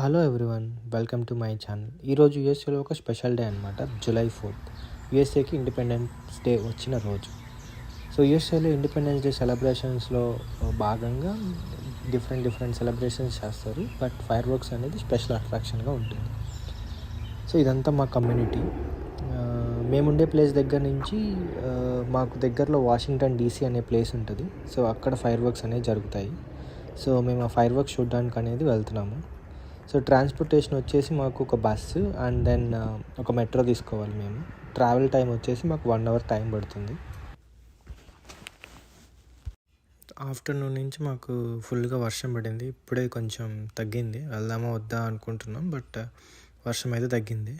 Hello everyone welcome to my channel ఈరోజు యూఎస్ఏలో ఒక స్పెషల్ డే అనమాట జూలై ఫోర్త్ యూఎస్ఏకి ఇండిపెండెన్స్ డే వచ్చిన రోజు. సో యూఎస్ఏలో ఇండిపెండెన్స్ డే సెలబ్రేషన్స్లో భాగంగా డిఫరెంట్ డిఫరెంట్ సెలబ్రేషన్స్ చేస్తారు. బట్ ఫైర్ వర్క్స్ అనేది స్పెషల్ అట్రాక్షన్గా ఉంటుంది. సో ఇదంతా మా కమ్యూనిటీ మేముండే ప్లేస్ దగ్గర నుంచి మాకు దగ్గరలో వాషింగ్టన్ డీసీ అనే ప్లేస్ ఉంటుంది. సో అక్కడ ఫైర్ వర్క్స్ అనేవి జరుగుతాయి. సో మేము ఆ ఫైర్ వర్క్స్ చూడడానికి అనేది వెళ్తున్నాము. సో ట్రాన్స్పోర్టేషన్ వచ్చేసి మాకు ఒక బస్సు అండ్ దెన్ ఒక మెట్రో తీసుకోవాలి మేము. ట్రావెల్ టైం వచ్చేసి మాకు వన్ అవర్ టైం పడుతుంది. ఆఫ్టర్నూన్ నుంచి మాకు ఫుల్గా వర్షం పడింది. ఇప్పుడే కొంచెం తగ్గింది. వెళ్దామా వద్దా అనుకుంటున్నాం బట్ uh, వర్షం అయితే తగ్గింది.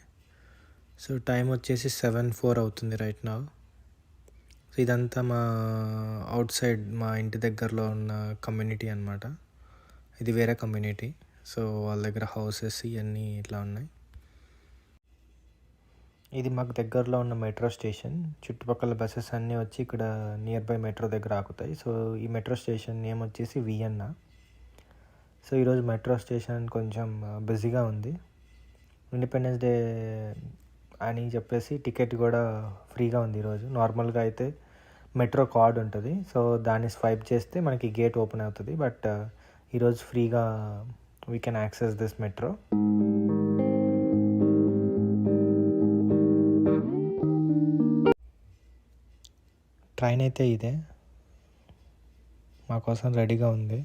సో టైం వచ్చేసి సెవెన్ ఫోర్ అవుతుంది రైట్ నా సో ఇదంతా మా అవుట్ సైడ్ మా ఇంటి దగ్గరలో ఉన్న కమ్యూనిటీ అనమాట ఇది వేరే కమ్యూనిటీ సో వాళ్ళ దగ్గర హౌసెస్ ఇవన్నీ ఇట్లా ఉన్నాయి. ఇది మాకు దగ్గరలో ఉన్న మెట్రో స్టేషన్. చుట్టుపక్కల బస్సెస్ అన్నీ వచ్చి ఇక్కడ నియర్ బై మెట్రో దగ్గర ఆకుతాయి సో ఈ మెట్రో స్టేషన్ నేమ్ వచ్చేసి వియన్నా. సో ఈరోజు మెట్రో స్టేషన్ కొంచెం బిజీగా ఉంది. ఇండిపెండెన్స్ డే అని చెప్పేసి టికెట్ కూడా ఫ్రీగా ఉంది ఈరోజు. నార్మల్గా అయితే మెట్రో కార్డ్ ఉంటుంది. సో దాన్ని స్వైప్ చేస్తే మనకి గేట్ ఓపెన్ అవుతుంది. బట్ ఈరోజు ఫ్రీగా we can access this metro train అయితే ఇదే. మా కోసం రెడీగా ఉంది.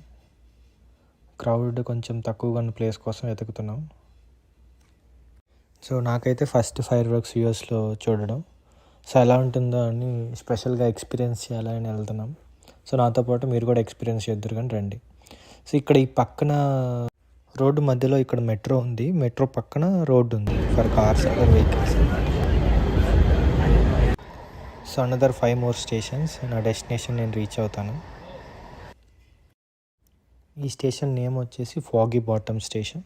క్రౌడ్ కొంచెం తక్కువగా ఉన్న ప్లేస్ కోసం వెతుకుతున్నాం. సో నాకైతే ఫస్ట్ ఫైర్ వర్క్స్ యూఎస్లో చూడడం. సో ఎలా ఉంటుందో అని స్పెషల్గా ఎక్స్పీరియన్స్ చేయాలని వెళ్తున్నాం. సో నాతో పాటు మీరు కూడా ఎక్స్పీరియన్స్ చేద్దరు కానీ రండి. సో ఇక్కడ ఈ పక్కన రోడ్డు మధ్యలో ఇక్కడ మెట్రో ఉంది. మెట్రో పక్కన రోడ్డు ఉంది. For cars other vehicles so another five more stations నా డెస్టినేషన్ నేను రీచ్ అవుతాను. ఈ స్టేషన్ నేమ్ వచ్చేసి ఫాగీ బాటమ్ స్టేషన్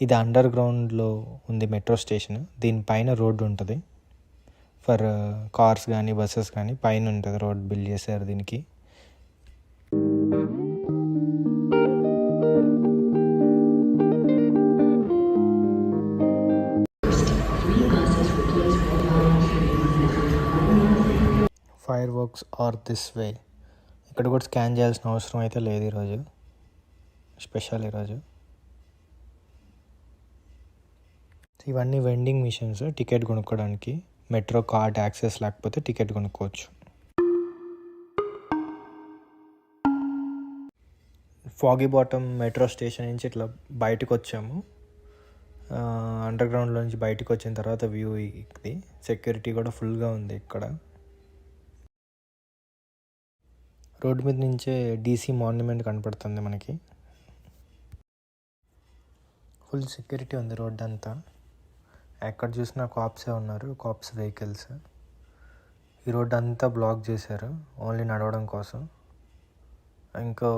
ఇది అండర్ గ్రౌండ్లో ఉంది మెట్రో స్టేషన్. దీనిపైన రోడ్డు ఉంటుంది. ఫర్ కార్స్ కానీ బస్సెస్ కానీ పైన ఉంటుంది రోడ్ బిల్డ్ చేశారు దీనికి. Fireworks are this way. ఇక్కడ కూడా స్కాన్ చేయాల్సిన అవసరం అయితే లేదు ఈరోజు. స్పెషల్ ఈరోజు. ఇవన్నీ వెండింగ్ మిషన్స్ టికెట్ కొనుక్కోవడానికి మెట్రో కార్డ్ యాక్సెస్ లేకపోతే టికెట్ కొనుక్కోవచ్చు. ఫాగీ బాటమ్ మెట్రో స్టేషన్ నుంచి ఇట్లా బయటకు వచ్చాము అండర్ గ్రౌండ్లో నుంచి బయటకు వచ్చిన తర్వాత వ్యూ ఇది. సెక్యూరిటీ కూడా ఫుల్గా ఉంది ఇక్కడ. రోడ్డు మీద నుంచే డీసీ మాన్యుమెంట్ కనపడుతుంది మనకి. ఫుల్ సెక్యూరిటీ ఉంది రోడ్డు అంతా. ఎక్కడ చూసినా కాప్సే ఉన్నారు కాప్స్ వెహికల్స్ ఈ రోడ్ అంతా బ్లాక్ చేశారు ఓన్లీ నడవడం కోసం. ఇంకో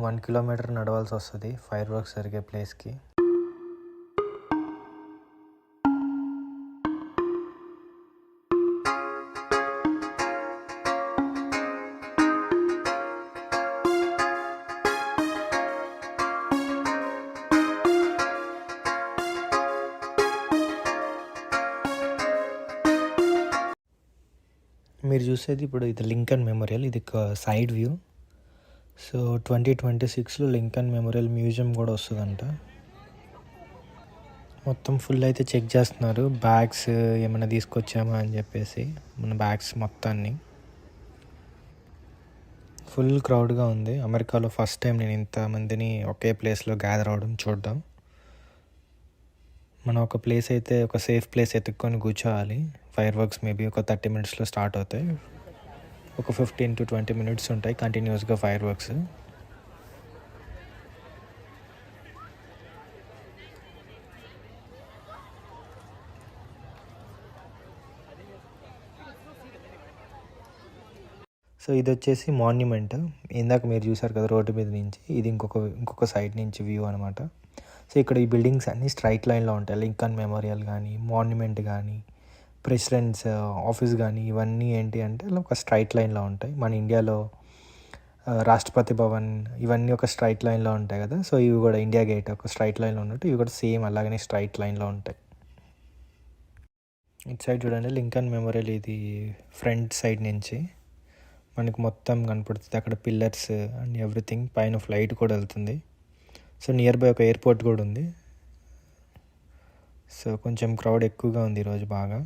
వన్ కిలోమీటర్ నడవాల్సి వస్తుంది ఫైర్ వర్క్స్ జరిగే ప్లేస్కి మీరు చూసేది ఇప్పుడు ఇది లింకన్ మెమోరియల్ ఇది ఒక side view so twenty twenty సిక్స్లో లింకన్ మెమోరియల్ మ్యూజియం కూడా వస్తుందంట. మొత్తం ఫుల్ అయితే చెక్ చేస్తున్నారు. బ్యాగ్స్ ఏమైనా తీసుకొచ్చామా అని చెప్పేసి మన బ్యాగ్స్ మొత్తాన్ని. ఫుల్ క్రౌడ్గా ఉంది. అమెరికాలో ఫస్ట్ టైం నేను ఇంతమందిని ఒకే ప్లేస్లో గ్యాదర్ అవడం చూడడం. మనం ఒక ప్లేస్ అయితే ఒక సేఫ్ ప్లేస్ ఎత్తుక్కొని కూర్చోవాలి. ఫైర్ వర్క్స్ మేబీ ఒక థర్టీ మినిట్స్లో స్టార్ట్ అవుతాయి. ఒక ఫిఫ్టీన్ టు ట్వంటీ మినిట్స్ ఉంటాయి కంటిన్యూస్గా ఫైర్ వర్క్స్ సో ఇది వచ్చేసి మాన్యుమెంట్ ఇందాక మీరు చూసారు కదా రోడ్డు మీద నుంచి. ఇది ఇంకొక ఇంకొక సైడ్ నుంచి వ్యూ అనమాట సో ఇక్కడ ఈ బిల్డింగ్స్ అన్నీ స్ట్రైట్ లైన్లో ఉంటాయి. లింకన్ మెమోరియల్ కానీ మాన్యుమెంట్ కానీ ప్రెసిడెంట్స్ ఆఫీస్ కానీ ఇవన్నీ ఏంటి అంటే ఒక స్ట్రైట్ లైన్లో ఉంటాయి. మన ఇండియాలో రాష్ట్రపతి భవన్ ఇవన్నీ ఒక స్ట్రైట్ లైన్లో ఉంటాయి కదా. సో ఇవి కూడా ఇండియా గేట్ ఒక స్ట్రైట్ లైన్లో ఉన్నట్టు ఇవి కూడా సేమ్ అలాగనే స్ట్రైట్ లైన్లో ఉంటాయి. ఇటు సైడ్ చూడండి లింకన్ మెమోరియల్ ఇది ఫ్రంట్ సైడ్ నుంచి. మనకు మొత్తం కనపడుతుంది. అక్కడ పిల్లర్స్ అండ్ ఎవ్రీథింగ్. పైన ఫ్లైట్ కూడా వెళ్తుంది. సో నియర్ బై ఒక ఎయిర్పోర్ట్ కూడా ఉంది. సో కొంచెం క్రౌడ్ ఎక్కువగా ఉంది ఈరోజు బాగా.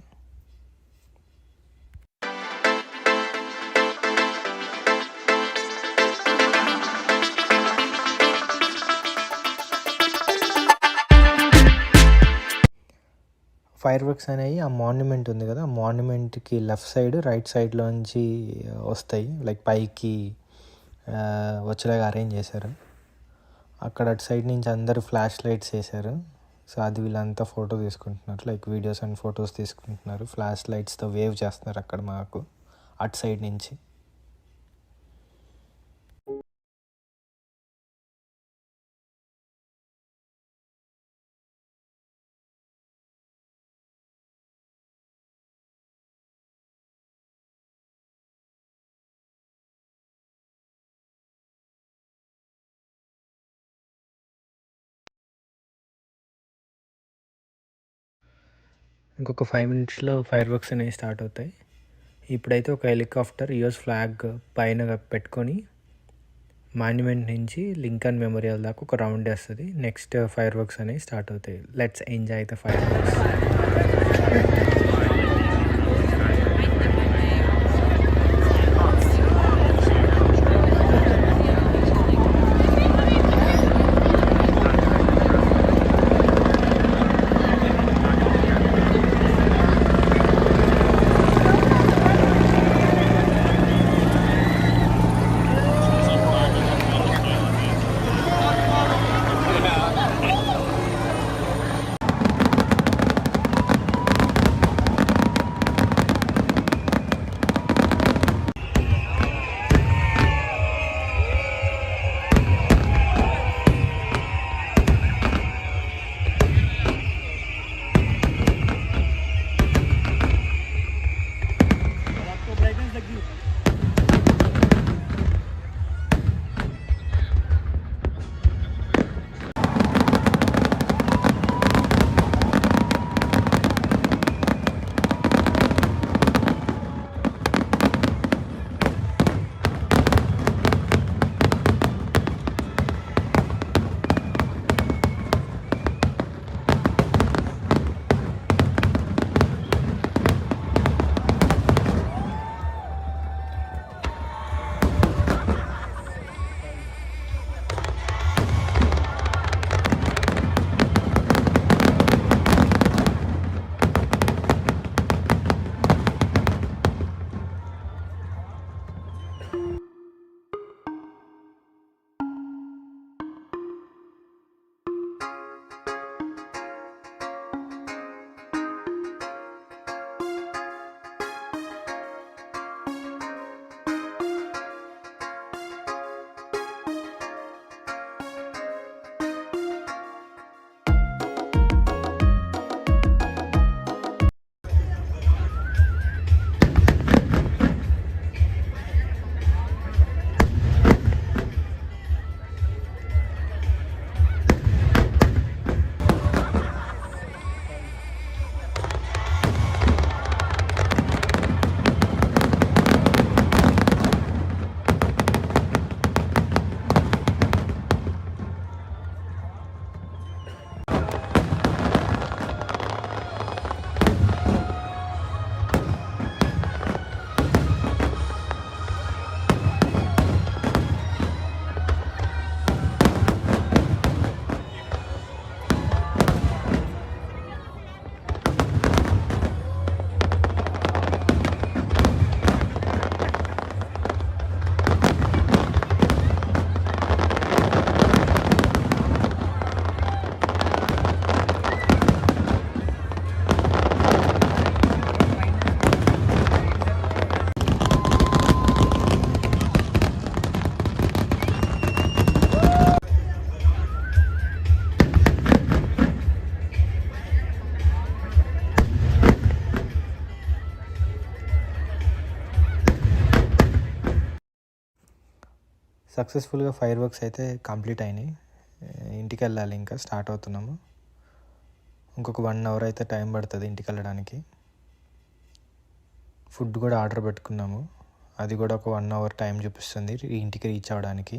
ఫైర్ వర్క్స్ అనేవి ఆ మాన్యుమెంట్ ఉంది కదా ఆ మాన్యుమెంట్కి లెఫ్ట్ సైడ్ రైట్ సైడ్లోంచి వస్తాయి. లైక్ పైకి వచ్చేలాగా అరేంజ్ చేశారు. అక్కడ అటు సైడ్ నుంచి అందరు ఫ్లాష్ లైట్స్ వేశారు. సో అది వీళ్ళంతా ఫోటో తీసుకుంటున్నారు. లైక్ వీడియోస్ అండ్ ఫొటోస్ తీసుకుంటున్నారు. ఫ్లాష్ లైట్స్తో వేవ్ చేస్తున్నారు అక్కడ మాకు అటు సైడ్ నుంచి. ఇంకొక ఫైవ్ మినిట్స్లో ఫైర్ వర్క్స్ అనేవి స్టార్ట్ అవుతాయి. ఇప్పుడైతే ఒక హెలికాప్టర్ యుఎస్ ఫ్లాగ్ పైన పెట్టుకొని మాన్యుమెంట్ నుంచి లింకన్ మెమోరియల్ దాకా ఒక రౌండ్ వేస్తుంది. నెక్స్ట్ ఫైర్ వర్క్స్ అనేవి స్టార్ట్ అవుతాయి. Let's enjoy the fireworks సక్సెస్ఫుల్గా ఫైర్ వర్క్స్ అయితే కంప్లీట్ అయినాయి. ఇంటికి వెళ్ళాలి ఇంకా స్టార్ట్ అవుతున్నాము. ఇంకొక వన్ అవర్ అయితే టైం పడుతుంది ఇంటికి వెళ్ళడానికి ఫుడ్ కూడా ఆర్డర్ పెట్టుకున్నాము. అది కూడా ఒక వన్ అవర్ టైం చూపిస్తుంది ఇంటికి రీచ్ అవ్వడానికి.